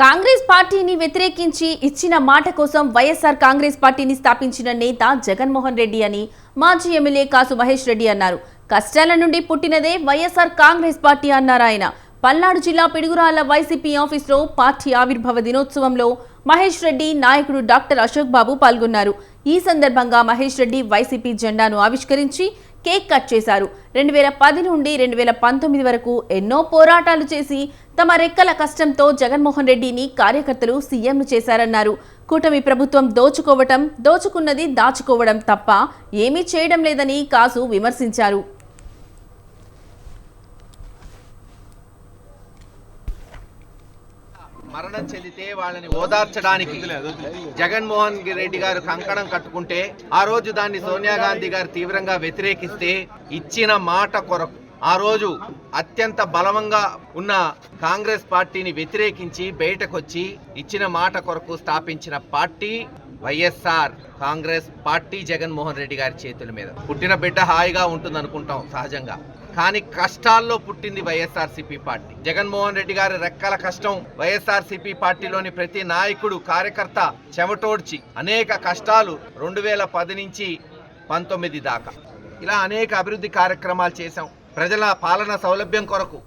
కాంగ్రెస్ పార్టీని వ్యతిరేకించి ఇచ్చిన మాట కోసం వైఎస్ఆర్ కాంగ్రెస్ పార్టీని స్థాపించిన నేత జగన్మోహన్ రెడ్డి అని మాజీ ఎమ్మెల్యే కాసు మహేష్ రెడ్డి అన్నారు. కష్టాల నుండి పుట్టినదే వైఎస్ఆర్ కాంగ్రెస్ పార్టీ అన్నారు ఆయన. పల్నాడు జిల్లా పిడుగురాళ్ళ వైసీపీ ఆఫీసులో పార్టీ ఆవిర్భావ దినోత్సవంలో మహేష్ రెడ్డి నాయకుడు డాక్టర్ అశోక్ బాబు పాల్గొన్నారు. ఈ సందర్భంగా మహేష్ రెడ్డి వైసీపీ జెండాను ఆవిష్కరించి కేక్ కట్ చేశారు. రెండు వేల పది నుండి రెండు వేల పంతొమ్మిది వరకు ఎన్నో పోరాటాలు చేసి తమ రెక్కల కష్టంతో జగన్మోహన్ రెడ్డిని కార్యకర్తలు సీఎంను చేశారన్నారు. కూటమి ప్రభుత్వం దోచుకోవటం దోచుకున్నది దాచుకోవడం తప్ప ఏమీ చేయడం లేదని కాసు విమర్శించారు. మరణం చెందితే వాళ్ళని ఓదార్చడానికి జగన్మోహన్ రెడ్డి గారు కంకణం కట్టుకుంటే ఆ రోజు దాన్ని సోనియా గాంధీ గారు తీవ్రంగా వ్యతిరేకిస్తే ఇచ్చిన మాట కొరకు. ఆ రోజు అత్యంత బలవంగా ఉన్న కాంగ్రెస్ పార్టీని వ్యతిరేకించి బయటకొచ్చి ఇచ్చిన మాట కొరకు స్థాపించిన party YSR Congress party Jaganmohan Reddy గారి చేతుల మీద. పుట్టిన బిడ్డ హాయిగా ఉంటుంది అనుకుంటాం సహజంగా. కానీ కష్టాల్లో పుట్టింది వైఎస్ఆర్సీపీ పార్టీ. జగన్మోహన్ రెడ్డి గారి రెక్కల కష్టం వైఎస్ఆర్సీపీ పార్టీలోని ప్రతి నాయకుడు కార్యకర్త చెమటోడ్చి అనేక కష్టాలు రెండు వేల పది నుంచి పంతొమ్మిది దాకా. ఇలా అనేక అభివృద్ధి కార్యక్రమాలు చేశాం. ప్రజల పాలన సౌలభ్యం కొరకు